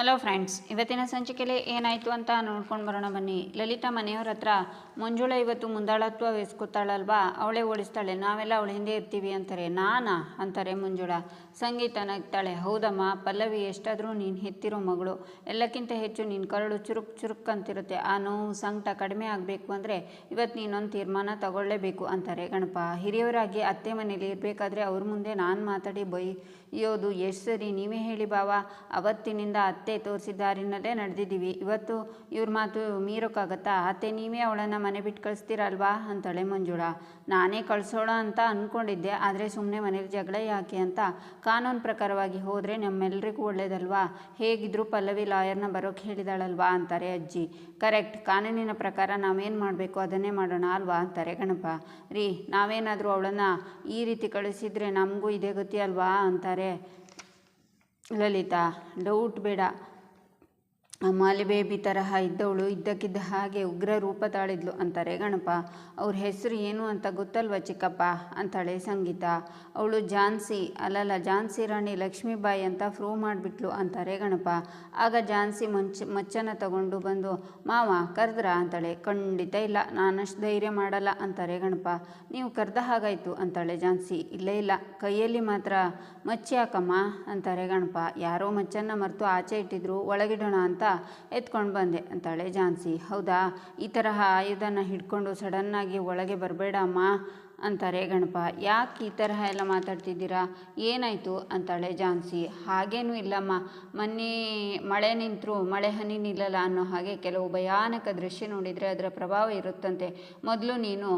Hello friends ಇವತ್ತಿನ ಸಂಚಿಕೆಯಲ್ಲಿ ಏನಾಯಿತು ಅಂತ ನೋಡ್ಕೊಂಡು ಬರೋಣ ಬನ್ನಿ. ಲಲಿತಾ ಮನೆಯವ್ರ ಹತ್ರ, ಮಂಜುಳ ಇವತ್ತು ಮುಂದಾಳತ್ವ ವಹಿಸ್ಕೊತಾಳಲ್ವಾ ಅವಳೇ ಓಡಿಸ್ತಾಳೆ, ನಾವೆಲ್ಲ ಅವಳ ಹಿಂದೆ ಇರ್ತೀವಿ ಅಂತಾರೆ. ನಾನಾ? ಅಂತಾರೆ ಮಂಜುಳ. ಸಂಗೀತ ನಗ್ತಾಳೆ ಹೌದಮ್ಮ, ಪಲ್ಲವಿ, ಎಷ್ಟಾದರೂ ನೀನು ಹೆತ್ತಿರೋ ಮಗಳು. ಎಲ್ಲಕ್ಕಿಂತ ಹೆಚ್ಚು ನಿನ್ನ ಕರಳು ಚುರುಕ್ ಚುರುಕ್ ಅಂತಿರುತ್ತೆ. ಆ ನೋವು ಸಂಕಟ ಕಡಿಮೆ ಆಗಬೇಕು ಅಂದರೆ ಇವತ್ತು ನೀನೊಂದು ತೀರ್ಮಾನ ತಗೊಳ್ಳೇಬೇಕು ಅಂತಾರೆ ಗಣಪ. ಹಿರಿಯವರಾಗಿ ಅತ್ತೆ ಮನೇಲಿ ಇರಬೇಕಾದ್ರೆ ಅವ್ರ ಮುಂದೆ ನಾನು ಮಾತಾಡಿ ಬೈಯೋದು ಎಷ್ಟು ಸರಿ? ನೀವೇ ಹೇಳಿ ಬಾವ, ಅವತ್ತಿನಿಂದ ಅತ್ತೆ ತೋರಿಸಿದ ದಾರಿನಲ್ಲೇ ನಡೆದಿದ್ದೀವಿ. ಇವತ್ತು ಇವ್ರ ಮಾತು ಮೀರೋಕ್ಕಾಗತ್ತಾ? ಅತ್ತೆ, ನೀವೇ ಅವಳನ್ನು ಮನೆ ಬಿಟ್ಟು ಕಳಿಸ್ತೀರಲ್ವಾ? ಅಂತಾಳೆ ಮಂಜುಳ. ನಾನೇ ಕಳಿಸೋಣ ಅಂತ ಅಂದ್ಕೊಂಡಿದ್ದೆ ಆದರೆ ಸುಮ್ಮನೆ ಮನೇಲಿ ಜಗಳ ಯಾಕೆ ಅಂತ ಕಾನೂನು ಪ್ರಕಾರವಾಗಿ ಹೋದರೆ ನಮ್ಮೆಲ್ರಿಗೂ ಒಳ್ಳೇದಲ್ವಾ? ಹೇಗಿದ್ರು ಪಲ್ಲವಿ ಲಾಯರ್ನ ಬರೋಕ್ಕೆ ಹೇಳಿದಾಳಲ್ವಾ? ಅಂತಾರೆ ಅಜ್ಜಿ. ಕರೆಕ್ಟ್. ಕಾನೂನಿನ ಪ್ರಕಾರ ನಾವೇನು ಮಾಡಬೇಕು ಅದನ್ನೇ ಮಾಡೋಣ ಅಲ್ವಾ? ಅಂತಾರೆ ಗಣಪ. ರೀ, ನಾವೇನಾದರೂ ಅವಳನ್ನು ಈ ರೀತಿ ಕಳಿಸಿದರೆ ನಮಗೂ ಇದೇ ಗತಿ ಅಲ್ವಾ? ಅಂತಾರೆ ಲಲಿತಾ ಡೌಟ್ ಬೇಡ. ಮಾಲಿ ಬೇಬಿ ತರಹ ಇದ್ದವಳು, ಇದ್ದಕ್ಕಿದ್ದ ಹಾಗೆ ಉಗ್ರ ರೂಪ ತಾಳಿದ್ಲು ಅಂತಾರೆ. ಗಣಪ, ಅವ್ರ ಹೆಸರು ಏನು ಅಂತ ಗೊತ್ತಲ್ವ ಚಿಕ್ಕಪ್ಪ? ಅಂತಾಳೆ ಸಂಗೀತ. ಅವಳು ಝಾನ್ಸಿ ಅಲ್ಲಲ್ಲ ಝಾನ್ಸಿ ರಾಣಿ ಲಕ್ಷ್ಮೀಬಾಯಿ ಅಂತ ಪ್ರೂವ್ ಮಾಡಿಬಿಟ್ಲು ಅಂತಾರೆ ಗಣಪ. ಆಗ ಝಾನ್ಸಿ ಮಂಚ ಮಚ್ಚನ ತಗೊಂಡು ಬಂದು, ಮಾವ, ಕರೆದ್ರ? ಅಂತಾಳೆ. ಖಂಡಿತ ಇಲ್ಲ, ನಾನಷ್ಟು ಧೈರ್ಯ ಮಾಡಲ್ಲ ಅಂತಾರೆ ಗಣಪ. ನೀವು ಕರೆದ ಹಾಗಾಯ್ತು ಅಂತಾಳೆ ಝಾನ್ಸಿ ಇಲ್ಲೇ ಇಲ್ಲ, ಕೈಯಲ್ಲಿ ಮಾತ್ರ ಮಚ್ಚಿ ಹಾಕಮ್ಮ ಅಂತಾರೆ ಗಣಪ. ಯಾರೋ ಮಚ್ಚನ್ನ ಮರೆತು ಆಚೆ ಇಟ್ಟಿದ್ರು, ಒಳಗಿಡೋಣ ಅಂತ ಎತ್ಕೊಂಡು ಬಂದೆ. ಅಂತಾಳೆ ಝಾನ್ಸಿ ಹೌದಾ? ಈ ತರಹ ಆಯುಧನ ಹಿಡ್ಕೊಂಡು ಸಡನ್ನಾಗಿ ಒಳಗೆ ಬರಬೇಡ ಅಮ್ಮ, ಅಂತಾರೆ ಗಣಪ. ಯಾಕೆ ಈ ತರಹ ಎಲ್ಲ ಮಾತಾಡ್ತಿದ್ದೀರಾ? ಏನಾಯಿತು? ಅಂತಾಳೆ ಝಾನ್ಸಿ ಹಾಗೇನೂ ಇಲ್ಲಮ್ಮ. ಮೊನ್ನೆ ಮಳೆ ನಿಂತರೂ, ಮಳೆ ಹನಿ ನಿಲ್ಲಲ್ಲ ಅನ್ನೋ ಹಾಗೆ ಕೆಲವು ಭಯಾನಕ ದೃಶ್ಯ ನೋಡಿದರೆ ಅದರ ಪ್ರಭಾವ ಇರುತ್ತಂತೆ. ಮೊದಲು ನೀನು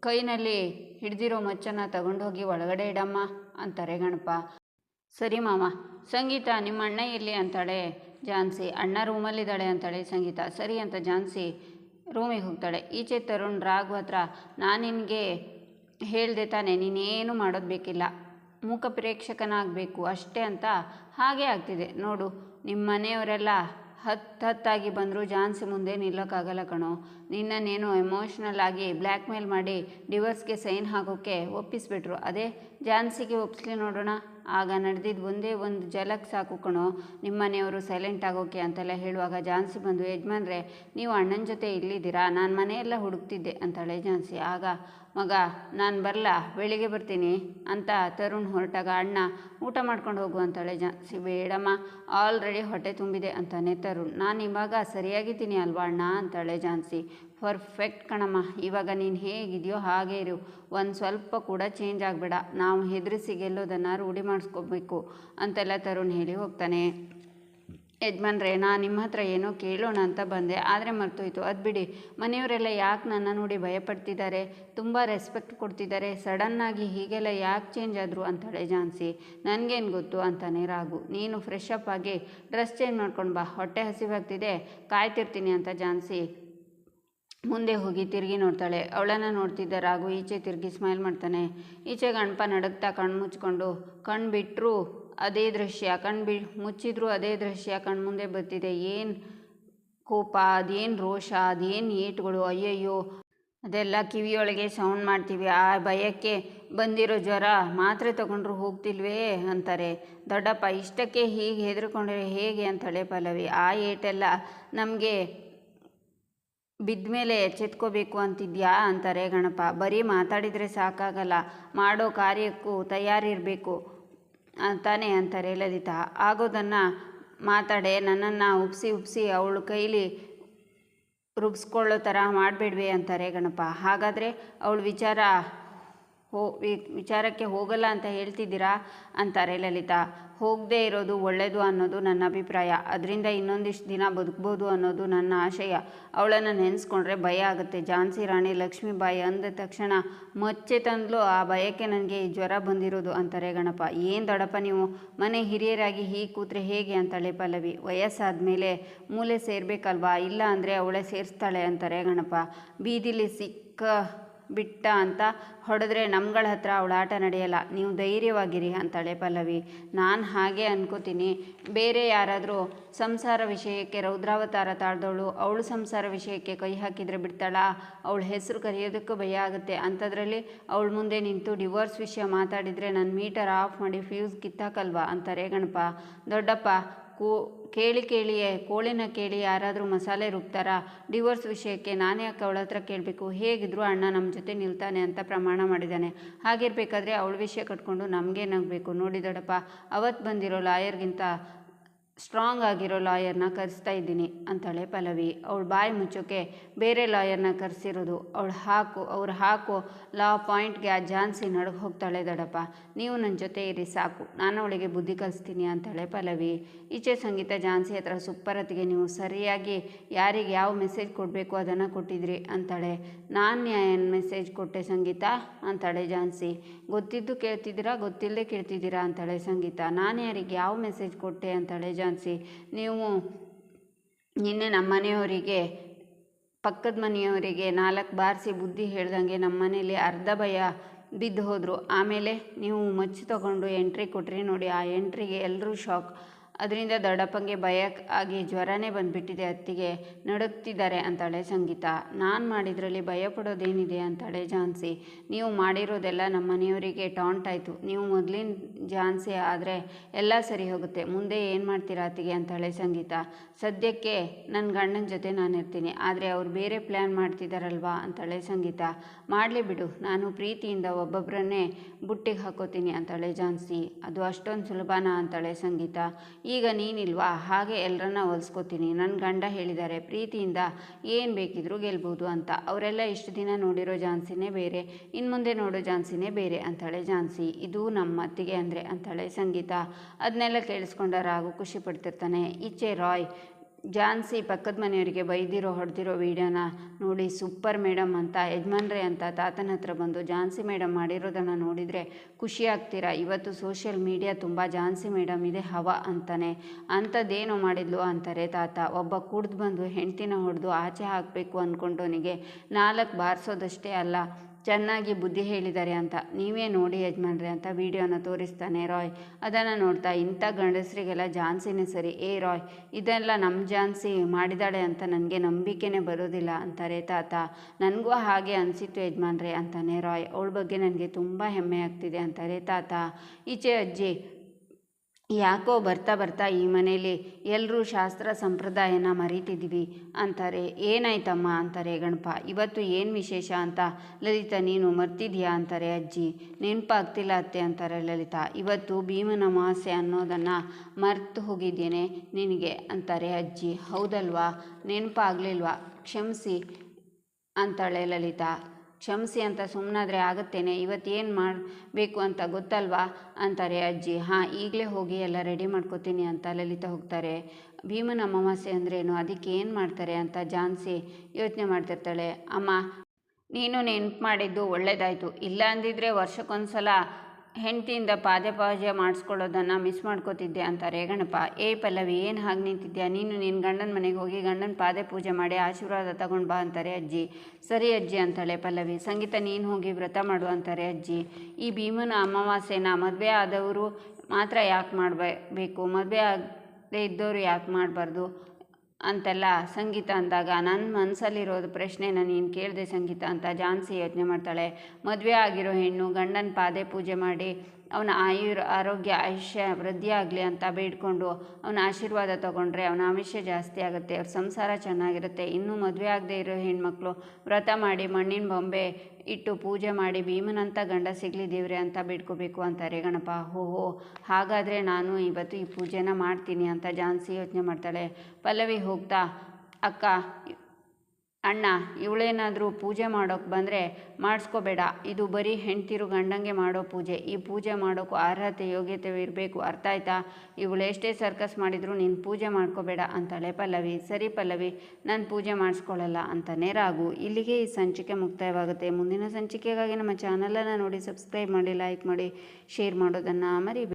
ಕೈನಲ್ಲಿ ಹಿಡ್ದಿರೋ ಮಚ್ಚನ್ನು ತಗೊಂಡೋಗಿ ಒಳಗಡೆ ಇಡಮ್ಮ, ಅಂತಾರೆ ಗಣಪ. ಸರಿ ಮಾಮ ಸಂಗೀತ, ನಿಮ್ಮ ಅಣ್ಣ ಎಲ್ಲಿ? ಅಂತಾಳೆ. ಜಾನ್ಸಿ, ಅಣ್ಣ ರೂಮಲ್ಲಿದ್ದಾಳೆ ಅಂತಾಳೆ ಸಂಗೀತ, ಸರಿ ಅಂತ ಜಾನ್ಸಿ ರೂಮಿಗೆ ಹೋಗ್ತಾಳೆ. ಈಚೆ ತರುಣ್ ರಾಘು ಹತ್ರ ನಾನು ನಿನಗೆ ಹೇಳಿದೆ ತಾನೆ, ನೀನೇನು ಮಾಡೋದು ಬೇಕಿಲ್ಲ. ಮೂಕ ಪ್ರೇಕ್ಷಕನಾಗಬೇಕು ಅಷ್ಟೇ ಅಂತ ಹಾಗೇ ಆಗ್ತಿದೆ. ನೋಡು ನಿಮ್ಮ ಮನೆಯವರೆಲ್ಲ ಹತ್ತು ಹತ್ತಾಗಿ ಬಂದರೂ ಜಾನ್ಸಿ ಮುಂದೆ ನಿಲ್ಲೋಕ್ಕಾಗಲ್ಲ ಕಣೋ. ನಿನ್ನನ್ನೇನು ಎಮೋಷ್ನಲ್ ಆಗಿ ಬ್ಲ್ಯಾಕ್ಮೇಲ್ ಮಾಡಿ ಡಿವೋರ್ಸ್ಗೆ ಸೈನ್ ಹಾಕೋಕ್ಕೆ ಒಪ್ಪಿಸ್ಬಿಟ್ರು. ಅದೇ ಜಾನ್ಸಿಗೆ ಒಪ್ಪಿಸ್ಲಿ ನೋಡೋಣ. ಆಗ ನಡೆದಿದ್ದು ಒಂದೇ ಒಂದು ಜಲಕ್ಕೆ ಸಾಕು ಕಣೋ, ನಿಮ್ಮನೆಯವರು ಸೈಲೆಂಟ್ ಆಗೋಕೆ ಅಂತೆಲ್ಲ ಹೇಳುವಾಗ ಜಾನ್ಸಿ ಬಂದು, ಯಜಮಾನ್ರೆ, ನೀವು ಅಣ್ಣನ ಜೊತೆ ಇಲ್ಲಿದ್ದೀರಾ? ನಾನು ಮನೆಯೆಲ್ಲ ಹುಡುಕ್ತಿದ್ದೆ, ಅಂತಾಳೆ ಜಾನ್ಸಿ. ಆಗ, ಮಗ, ನಾನು ಬರಲ್ಲ ಬೆಳಿಗ್ಗೆ ಬರ್ತೀನಿ, ಅಂತ ತರುಣ್ ಹೊರಟಾಗ, ಅಣ್ಣ, ಊಟ ಮಾಡ್ಕೊಂಡು ಹೋಗು, ಅಂತಾಳೆ ಜಾನ್ಸಿ. ಬೇಡಮ್ಮ ಆಲ್ರೆಡಿ ಹೊಟ್ಟೆ ತುಂಬಿದೆ, ಅಂತಾನೆ ತರುಣ್. ನಾನು ಇವಾಗ ಸರಿಯಾಗಿದ್ದೀನಿ ಅಲ್ವಾ ಅಣ್ಣ? ಅಂತಾಳೆ ಜಾನ್ಸಿ. ಪರ್ಫೆಕ್ಟ್ ಕಣಮ್ಮ. ಇವಾಗ ನೀನು ಹೇಗಿದೆಯೋ ಹಾಗೆ ಇರು. ಒಂದು ಸ್ವಲ್ಪ ಕೂಡ ಚೇಂಜ್ ಆಗಬೇಡ. ನಾವು ಹೆದರಿಸಿ ಗೆಲ್ಲೋದನ್ನು ರೂಢಿ ಮಾಡಿಸ್ಕೋಬೇಕು ಅಂತೆಲ್ಲ ತರುಣ್ ಹೇಳಿ ಹೋಗ್ತಾನೆ. ಯಜಮಾನ್ರೆ ನಾನು ನಿಮ್ಮ ಹತ್ರ ಏನೋ ಕೇಳೋಣ ಅಂತ ಬಂದೆ. ಆದರೆ ಮರ್ತೋಯ್ತು. ಅದು ಬಿಡಿ. ಮನೆಯವರೆಲ್ಲ ಯಾಕೆ ನನ್ನ ನೋಡಿ ಭಯಪಡ್ತಿದ್ದಾರೆ? ತುಂಬ ರೆಸ್ಪೆಕ್ಟ್ ಕೊಡ್ತಿದ್ದಾರೆ. ಸಡನ್ನಾಗಿ ಹೀಗೆಲ್ಲ ಯಾಕೆ ಚೇಂಜ್ ಆದರು ಅಂತಾಳೆ ಜಾನ್ಸಿ ನನಗೇನು ಗೊತ್ತು ಅಂತಾನೆ ರಾಗು ನೀನು ಫ್ರೆಶ್ ಅಪ್ ಆಗಿ ಡ್ರೆಸ್ ಚೇಂಜ್ ಮಾಡ್ಕೊಂಡು ಬಾ. ಹೊಟ್ಟೆ ಹಸಿವಾಗ್ತಿದೆ. ಕಾಯ್ತಿರ್ತೀನಿ ಅಂತ ಜಾನ್ಸಿ ಮುಂದೆ ಹೋಗಿ ತಿರುಗಿ ನೋಡ್ತಾಳೆ. ಅವಳನ್ನು ನೋಡ್ತಿದ್ದ ರಾಘು ಈಚೆ ತಿರುಗಿ ಸ್ಮೈಲ್ ಮಾಡ್ತಾನೆ. ಈಚೆ ಗಣಪ ನಡುಗ್ತಾ ಕಣ್ಣು ಮುಚ್ಕೊಂಡು ಕಣ್ಣು ಬಿಟ್ಟರು ಅದೇ ದೃಶ್ಯ ಕಣ್ಣು ಬಿ, ಮುಚ್ಚಿದ್ರು ಅದೇ ದೃಶ್ಯ ಕಣ್ಣು ಮುಂದೆ ಬರ್ತಿದೆ. ಏನು ಕೋಪ, ಅದೇನು ರೋಷ, ಅದೇನು ಏಟುಗಳು, ಅಯ್ಯಯ್ಯೋ. ಅದೆಲ್ಲ ಕಿವಿಯೊಳಗೆ ಸೌಂಡ್ ಮಾಡ್ತೀವಿ. ಆ ಭಯಕ್ಕೆ ಬಂದಿರೋ ಜ್ವರ, ಮಾತ್ರೆ ತಗೊಂಡ್ರು ಹೋಗ್ತಿಲ್ವೇ? ಅಂತಾರೆ. ದೊಡ್ಡಪ್ಪ, ಇಷ್ಟಕ್ಕೆ ಹೀಗೆ ಹೆದರ್ಕೊಂಡ್ರೆ, ಹೇಗೆ? ಅಂತಾಳೆ ಪಲ್ಲವಿ. ಆ ಏಟೆಲ್ಲ ನಮಗೆ ಬಿದ್ದ ಮೇಲೆ ಎಚ್ಚೆತ್ಕೋಬೇಕು ಅಂತಿದ್ಯಾ ಅಂತಾರೆ ಗಣಪ. ಬರೀ ಮಾತಾಡಿದರೆ ಸಾಕಾಗಲ್ಲ, ಮಾಡೋ ಕಾರ್ಯಕ್ಕೂ ತಯಾರಿರಬೇಕು ಅಂತಾನೆ ಅಂತಾರೆ ಲಲಿತಾ. ಆಗೋದನ್ನು ಮಾತಾಡೆ, ನನ್ನನ್ನು ಉಪ್ಸಿ ಉಪ್ಸಿ ಅವಳ ಕೈಲಿ ರುಬ್ಸ್ಕೊಳ್ಳೋ ಥರ ಮಾಡಬೇಡ್ವೆ ಅಂತಾರೆ ಗಣಪ. ಹಾಗಾದರೆ ಅವಳ ವಿಚಾರ ಹೋ ವಿಚಾರಕ್ಕೆ ಹೋಗಲ್ಲ ಅಂತ ಹೇಳ್ತಿದ್ದೀರಾ? ಅಂತಾರೆ ಲಲಿತಾ. ಹೋಗದೇ ಇರೋದು ಒಳ್ಳೆಯದು ಅನ್ನೋದು ನನ್ನ ಅಭಿಪ್ರಾಯ. ಅದರಿಂದ ಇನ್ನೊಂದಿಷ್ಟು ದಿನ ಬದುಕ್ಬೋದು ಅನ್ನೋದು ನನ್ನ ಆಶಯ. ಅವಳನ್ನು ನೆನೆಸ್ಕೊಂಡ್ರೆ ಭಯ ಆಗುತ್ತೆ. ಝಾನ್ಸಿ ರಾಣಿ ಲಕ್ಷ್ಮೀಬಾಯಿ ಅಂದ ತಕ್ಷಣ ಮಚ್ಚೆ ತಂದ್ಲು, ಆ ಭಯಕ್ಕೆ ನನಗೆ ಜ್ವರ ಬಂದಿರೋದು ಅಂತಾರೆ ಗಣಪ. ಏನು ದೊಡಪ್ಪ ನೀವು? ಮನೆ ಹಿರಿಯರಾಗಿ ಹೀಗೆ ಕೂತ್ರೆ ಹೇಗೆ ಅಂತಾಳೆ ಪಲ್ಲವಿ. ವಯಸ್ಸಾದ ಮೇಲೆ ಮೂಲೆ ಸೇರಬೇಕಲ್ವಾ? ಇಲ್ಲ ಅಂದರೆ ಅವಳೇ ಸೇರಿಸ್ತಾಳೆ ಅಂತಾರೆ ಗಣಪ. ಬೀದಿಲಿ ಸಿಕ್ಕ ಬಿಟ್ಟ ಅಂತ ಹೊಡೆದ್ರೆ ನಮ್ಗಳ ಹತ್ರ ಅವಳ ಆಟ ನಡೆಯಲ್ಲ. ನೀವು ಧೈರ್ಯವಾಗಿರಿ ಅಂತಾಳೆ ಪಲ್ಲವಿ. ನಾನು ಹಾಗೆ ಅನ್ಕೋತೀನಿ. ಬೇರೆ ಯಾರಾದರೂ ಸಂಸಾರ ವಿಷಯಕ್ಕೆ ರೌದ್ರಾವತಾರ ತಾಳ್ದವಳು, ಅವಳು ಸಂಸಾರ ವಿಷಯಕ್ಕೆ ಕೈ ಹಾಕಿದರೆ ಬಿಡ್ತಾಳಾ? ಅವಳ ಹೆಸರು ಕರೆಯೋದಕ್ಕೂ ಭಯ ಆಗುತ್ತೆ. ಅಂಥದ್ರಲ್ಲಿ ಅವಳ ಮುಂದೆ ನಿಂತು ಡಿವೋರ್ಸ್ ವಿಷಯ ಮಾತಾಡಿದರೆ ನನ್ನ ಮೀಟರ್ ಆಫ್ ಮಾಡಿ ಫ್ಯೂಸ್ ಕಿತ್ತಾಕಲ್ವಾ ಅಂತಾರೆ ಗಣಪ. ದೊಡ್ಡಪ್ಪ ಕೂ, ಕೇಳಿ ಕೇಳಿಯೇ ಕೋಳಿನ ಕೇಳಿ ಯಾರಾದರೂ ಮಸಾಲೆ ರುಬ್ತಾರಾ? ಡಿವೋರ್ಸ್ ವಿಷಯಕ್ಕೆ ನಾನೇ ಯಾಕೆ ಅವಳ ಹತ್ರ ಕೇಳಬೇಕು? ಹೇಗಿದ್ರು ಅಣ್ಣ ನಮ್ಮ ಜೊತೆ ನಿಲ್ತಾನೆ ಅಂತ ಪ್ರಮಾಣ ಮಾಡಿದ್ದಾನೆ ಹಾಗಿರಬೇಕಾದ್ರೆ ಅವಳ ವಿಷಯ ಕಟ್ಕೊಂಡು ನಮಗೇನಾಗಬೇಕು ನೋಡಿ ದೊಡ್ಡಪ್ಪ ಅವತ್ತು ಬಂದಿರೋ ಲಾಯರ್ಗಿಂತ ಸ್ಟ್ರಾಂಗ್ ಆಗಿರೋ ಲಾಯರ್ನ ಕರೆಸ್ತಾ ಇದ್ದೀನಿ, ಅಂತಾಳೆ ಪಲ್ಲವಿ. ಅವಳು ಬಾಯಿ ಮುಚ್ಚೋಕೆ ಬೇರೆ ಲಾಯರ್ನ ಕರೆಸಿರೋದು. ಅವಳು ಹಾಕು, ಅವ್ರು ಹಾಕು ಲಾ ಪಾಯಿಂಟ್ಗೆ ಆ ಜಾನ್ಸಿ ನಡಗೆ ಹೋಗ್ತಾಳೆ ದಡಪ್ಪ ನೀವು ನನ್ನ ಜೊತೆ ಇರಿ, ಸಾಕು. ನಾನು ಅವಳಿಗೆ ಬುದ್ಧಿ ಕಲಿಸ್ತೀನಿ, ಅಂತಾಳೆ ಪಲ್ಲವಿ. ಈಚೆ ಸಂಗೀತ ಜಾನ್ಸಿ ಹತ್ರ ಸುಪ್ಪರತಿಗೆ ನೀವು ಸರಿಯಾಗಿ ಯಾರಿಗೆ ಯಾವ ಮೆಸೇಜ್ ಕೊಡಬೇಕು ಅದನ್ನು ಕೊಟ್ಟಿದ್ರಿ, ಅಂತಾಳೆ. ನಾನು ಏನು ಮೆಸೇಜ್ ಕೊಟ್ಟೆ ಸಂಗೀತ, ಅಂತಾಳೆ ಜಾನ್ಸಿ. ಗೊತ್ತಿದ್ದು ಕೇಳ್ತಿದ್ದೀರಾ ಗೊತ್ತಿಲ್ಲದೆ ಕೇಳ್ತಿದ್ದೀರಾ, ಅಂತಾಳೆ ಸಂಗೀತ. ನಾನು ಯಾರಿಗೆ ಯಾವ ಮೆಸೇಜ್ ಕೊಟ್ಟೆ, ಅಂತಾಳೆ ಜಾನ್ಸಿ, ನೀವು ನಿನ್ನೆ ನಮ್ಮ ಮನೆಯವರಿಗೆ, ಪಕ್ಕದ ಮನೆಯವರಿಗೆ ನಾಲ್ಕು ಬಾರಿಸಿ ಬುದ್ಧಿ ಹೇಳ್ದಂಗೆ ನಮ್ಮ ಮನೇಲಿ ಅರ್ಧ ಭಯ ಬಿದ್ದು ಹೋದರು. ಆಮೇಲೆ ನೀವು ಮಚ್ಚು ತಗೊಂಡು ಎಂಟ್ರಿ ಕೊಟ್ರಿ ನೋಡಿ, ಆ ಎಂಟ್ರಿಗೆ ಎಲ್ಲರೂ ಶಾಕ್ ಅದರಿಂದ ದೊಡ್ಡಪ್ಪಂಗೆ ಭಯ ಆಗಿ ಜ್ವರನೇ ಬಂದುಬಿಟ್ಟಿದೆ ಅತ್ತಿಗೆ. ನಡುಗ್ತಿದ್ದಾರೆ ಅಂತಾಳೆ ಸಂಗೀತ. ನಾನು ಮಾಡಿದ್ರಲ್ಲಿ ಭಯ ಪಡೋದೇನಿದೆ ಅಂತಾಳೆ ಝಾನ್ಸಿ ನೀವು ಮಾಡಿರೋದೆಲ್ಲ ನಮ್ಮ ಮನೆಯವರಿಗೆ ಟಾಂಟ್ ಆಯಿತು. ನೀವು ಮೊದಲಿನ ಝಾನ್ಸಿ ಆದರೆ ಎಲ್ಲ ಸರಿ ಹೋಗುತ್ತೆ. ಮುಂದೆ ಏನು ಮಾಡ್ತೀರಾ ಅತ್ತಿಗೆ ಅಂತಾಳೆ ಸಂಗೀತ. ಸದ್ಯಕ್ಕೆ ನನ್ನ ಗಂಡನ ಜೊತೆ ನಾನು ಇರ್ತೀನಿ. ಆದರೆ ಅವ್ರು ಬೇರೆ ಪ್ಲ್ಯಾನ್ ಮಾಡ್ತಿದ್ದಾರಲ್ವಾ ಅಂತಾಳೆ ಸಂಗೀತ. ಮಾಡಲಿ ಬಿಡು. ನಾನು ಪ್ರೀತಿಯಿಂದ ಒಬ್ಬೊಬ್ಬರನ್ನೇ ಬುಟ್ಟಿಗೆ ಹಾಕೋತೀನಿ ಅಂತಾಳೆ ಝಾನ್ಸಿ ಅದು ಅಷ್ಟೊಂದು ಸುಲಭನಾ ಅಂತಾಳೆ ಸಂಗೀತ. ಈಗ ನೀನಿಲ್ವಾ? ಹಾಗೆ ಎಲ್ಲರನ್ನ ಹೊಲಿಸ್ಕೋತೀನಿ. ನನ್ನ ಗಂಡ ಹೇಳಿದ್ದಾರೆ ಪ್ರೀತಿಯಿಂದ ಏನು ಬೇಕಿದ್ರೂ ಗೆಲ್ಬೋದು ಅಂತ. ಅವರೆಲ್ಲ ಇಷ್ಟು ದಿನ ನೋಡಿರೋ ಝಾನ್ಸಿನೇ ಬೇರೆ ಇನ್ನು ಮುಂದೆ ನೋಡೋ ಝಾನ್ಸಿನೇ ಬೇರೆ ಅಂತಾಳೆ ಝಾನ್ಸಿ. ಇದು ನಮ್ಮ ಅತ್ತಿಗೆ ಅಂದರೆ, ಅಂತಾಳೆ ಸಂಗೀತ. ಅದನ್ನೆಲ್ಲ ಕೇಳಿಸ್ಕೊಂಡ ರಾಗು ಖುಷಿ ಪಡ್ತಿರ್ತಾನೆ. ಈಚೆ ರಾಯ್ ಝಾನ್ಸಿ ಪಕ್ಕದ ಮನೆಯವರಿಗೆ ಬೈದಿರೋ ಹೊಡೆದಿರೋ ವೀಡಿಯೋನ ನೋಡಿ, ಸೂಪರ್ ಮೇಡಮ್ ಅಂತ, ಯಜಮಾನ್ರೆ ಅಂತ ತಾತನ ಹತ್ರ ಬಂದು ಝಾನ್ಸಿ ಮೇಡಮ್ ಮಾಡಿರೋದನ್ನು ನೋಡಿದರೆ ಖುಷಿ ಆಗ್ತೀರಾ? ಇವತ್ತು ಸೋಷಿಯಲ್ ಮೀಡಿಯಾ ತುಂಬ ಝಾನ್ಸಿ ಮೇಡಮ್ ಇದೆ, ಹವ ಅಂತಾನೆ. ಅಂಥದ್ದೇನು ಮಾಡಿದ್ಲು ಅಂತಾರೆ ತಾತ. ಒಬ್ಬ ಕುಡ್ದು ಬಂದು ಹೆಂಡ್ತಿನ ಹೊಡೆದು ಆಚೆ ಹಾಕಬೇಕು ಅಂದ್ಕೊಂಡವನಿಗೆ ನಾಲ್ಕು ಬಾರಿಸೋದಷ್ಟೇ ಅಲ್ಲ ಚೆನ್ನಾಗಿ ಬುದ್ಧಿ ಹೇಳಿದ್ದಾರೆ ಅಂತ. ನೀವೇ ನೋಡಿ ಯಜಮಾನ್ರೆ ಅಂತ ವಿಡಿಯೋನ ತೋರಿಸ್ತಾನೆ ರಾಯ್. ಅದನ್ನು ನೋಡ್ತಾ ಇಂಥ ಗಂಡಸರಿಗೆಲ್ಲ ಜಾನ್ಸಿನೇ ಸರಿ. ಏ ರಾಯ್, ಇದೆಲ್ಲ ನಮ್ಮ ಜಾನ್ಸಿ ಮಾಡಿದಾಳೆ ಅಂತ ನನಗೆ ನಂಬಿಕೆನೇ ಬರೋದಿಲ್ಲ ಅಂತಾರೆ ತಾತ. ನನಗೂ ಹಾಗೆ ಅನಿಸಿತ್ತು ಯಜಮಾನ್ರೆ ಅಂತಾನೆ ರಾಯ್. ಅವಳ ಬಗ್ಗೆ ನನಗೆ ತುಂಬ ಹೆಮ್ಮೆ ಆಗ್ತಿದೆ ಅಂತಾರೆ ತಾತ. ಈಚೆ ಅಜ್ಜಿ ಯಾಕೋ ಬರ್ತಾ ಬರ್ತಾ ಈ ಮನೇಲಿ ಎಲ್ಲರೂ ಶಾಸ್ತ್ರ ಸಂಪ್ರದಾಯನ ಮರೀತಿದ್ದೀವಿ ಅಂತಾರೆ. ಏನಾಯ್ತಮ್ಮ ಅಂತಾರೆ ಗಣಪ, ಇವತ್ತು ಏನು ವಿಶೇಷ ಅಂತ? ಲಲಿತಾ, ನೀನು ಮರ್ತಿದ್ಯಾ ಅಂತಾರೆ ಅಜ್ಜಿ. ನೆನಪಾಗ್ತಿಲ್ಲ ಅತ್ತೆ ಅಂತಾರೆ ಲಲಿತಾ. ಇವತ್ತು ಭೀಮನ ಮಾಸೆ ಅನ್ನೋದನ್ನು ಮರ್ತು ಹೋಗಿದ್ದೇನೆ ನಿನಗೆ ಅಂತಾರೆ ಅಜ್ಜಿ. ಹೌದಲ್ವಾ? ನೆನಪಾಗಲಿಲ್ವಾ? ಕ್ಷಮಿಸಿ ಅಂತಾಳೆ ಲಲಿತಾ. ಕ್ಷಮಿಸಿ ಅಂತ ಸುಮ್ಮನಾದರೆ ಆಗುತ್ತೇನೆ ಇವತ್ತೇನು ಮಾಡಬೇಕು ಅಂತ ಗೊತ್ತಲ್ವಾ? ಅಂತಾರೆ ಅಜ್ಜಿ. ಹಾಂ, ಈಗಲೇ ಹೋಗಿ ಎಲ್ಲ ರೆಡಿ ಮಾಡ್ಕೋತೀನಿ ಅಂತ ಲಲಿತಾ ಹೋಗ್ತಾರೆ. ಭೀಮನ ಅಮಾವಾಸ್ಯೆ ಅಂದ್ರೇನು? ಅದಕ್ಕೆ ಏನು ಮಾಡ್ತಾರೆ ಅಂತ ಜಾನ್ಸಿ ಯೋಚನೆ ಮಾಡ್ತಿರ್ತಾಳೆ. ಅಮ್ಮ, ನೀನು ನೆನ್ಪು ಮಾಡಿದ್ದು ಒಳ್ಳೆಯದಾಯಿತು ಇಲ್ಲ ಅಂದಿದ್ರೆ ವರ್ಷಕ್ಕೊಂದ್ಸಲ ಹೆಂಡತಿಯಿಂದ ಪಾದೆ ಪಾಜೆ ಮಾಡಿಸ್ಕೊಳ್ಳೋದನ್ನು ಮಿಸ್ ಮಾಡ್ಕೋತಿದ್ದೆ ಅಂತಾರೆ ಗಣಪ ಏ ಪಲ್ಲವಿ, ಏನು ಹಾಗೆ ನಿಂತಿದ್ಯಾ? ನೀನು ನಿನ್ನ ಗಂಡನ ಮನೆಗೆ ಹೋಗಿ ಗಂಡನ ಪಾದೆ ಪೂಜೆ ಮಾಡಿ ಆಶೀರ್ವಾದ ತಗೊಂಡು ಬಾ ಅಂತಾರೆ ಅಜ್ಜಿ. ಸರಿ ಅಜ್ಜಿ, ಅಂತಾಳೆ ಪಲ್ಲವಿ. ಸಂಗೀತ ನೀನು ಹೋಗಿ ವ್ರತ ಮಾಡು, ಅಂತಾರೆ ಅಜ್ಜಿ. ಈ ಭೀಮನ ಅಮಾವಾಸ್ಯೆನ ಮದುವೆ ಆದವರು ಮಾತ್ರ ಯಾಕೆ ಮಾಡಬೇಕು ಮದುವೆ ಆಗದೆ ಇದ್ದವರು ಯಾಕೆ ಮಾಡಬಾರ್ದು? ಅಂತೆಲ್ಲ ಸಂಗೀತ ಅಂದಾಗ ನನ್ನ ಮನಸ್ಸಲ್ಲಿರೋದು ಪ್ರಶ್ನೆನ ನೀನು ಕೇಳಿದೆ ಸಂಗೀತ ಅಂತ ಜಾನ್ಸಿ ಯೋಚನೆ ಮಾಡ್ತಾಳೆ. ಮದುವೆ ಆಗಿರೋ ಹೆಣ್ಣು ಗಂಡನ ಪಾದೆ ಪೂಜೆ ಮಾಡಿ ಅವನ ಆಯುರ್, ಆರೋಗ್ಯ, ಆಯುಷ್ಯ ವೃದ್ಧಿಯಾಗಲಿ ಅಂತ ಬೇಡ್ಕೊಂಡು ಅವನ ಆಶೀರ್ವಾದ ತೊಗೊಂಡ್ರೆ ಅವನ ಆಮಿಷ ಜಾಸ್ತಿ ಆಗುತ್ತೆ, ಅವ್ರ ಸಂಸಾರ ಚೆನ್ನಾಗಿರುತ್ತೆ. ಇನ್ನೂ ಮದುವೆ ಆಗದೆ ಇರೋ ಹೆಣ್ಮಕ್ಳು ವ್ರತ ಮಾಡಿ, ಮಣ್ಣಿನ ಬೊಂಬೆ ಇಟ್ಟು ಪೂಜೆ ಮಾಡಿ, ಭೀಮನಂತ ಗಂಡ ಸಿಗಲಿ ದೇವ್ರೆ ಅಂತ ಬೇಡ್ಕೋಬೇಕು ಅಂತಾರೆ ಗಣಪ. ಹೋ ಹೋ ಹಾಗಾದರೆ ನಾನು ಇವತ್ತು ಈ ಪೂಜೆನ ಮಾಡ್ತೀನಿ ಅಂತ ಜಾನ್ಸಿ ಯೋಚನೆ ಮಾಡ್ತಾಳೆ. ಪಲ್ಲವಿ ಹೋಗ್ತಾ, ಅಕ್ಕ ಅಣ್ಣ, ಇವಳೇನಾದರೂ ಪೂಜೆ ಮಾಡೋಕ್ಕೆ ಬಂದರೆ ಮಾಡಿಸ್ಕೋಬೇಡ. ಇದು ಬರೀ ಹೆಂಡ್ತಿರು ಗಂಡಂಗೆ ಮಾಡೋ ಪೂಜೆ. ಈ ಪೂಜೆ ಮಾಡೋಕ್ಕೂ ಅರ್ಹತೆ, ಯೋಗ್ಯತೆ ಇರಬೇಕು. ಅರ್ಥ ಆಯ್ತಾ? ಇವಳೆಷ್ಟೇ ಸರ್ಕಸ್ ಮಾಡಿದರೂ ನೀನು ಪೂಜೆ ಮಾಡ್ಕೋಬೇಡ ಅಂತಾಳೆ ಪಲ್ಲವಿ. ಸರಿ ಪಲ್ಲವಿ, ನಾನು ಪೂಜೆ ಮಾಡಿಸ್ಕೊಳ್ಳಲ್ಲ ಅಂತ ರಾಗು ಇಲ್ಲಿಗೆ ಈ ಸಂಚಿಕೆ ಮುಕ್ತಾಯವಾಗುತ್ತೆ. ಮುಂದಿನ ಸಂಚಿಕೆಗಾಗಿ ನಮ್ಮ ಚಾನಲನ್ನು ನೋಡಿ, ಸಬ್ಸ್ಕ್ರೈಬ್ ಮಾಡಿ, ಲೈಕ್ ಮಾಡಿ, ಶೇರ್ ಮಾಡೋದನ್ನು ಮರಿಬೇಡಿ.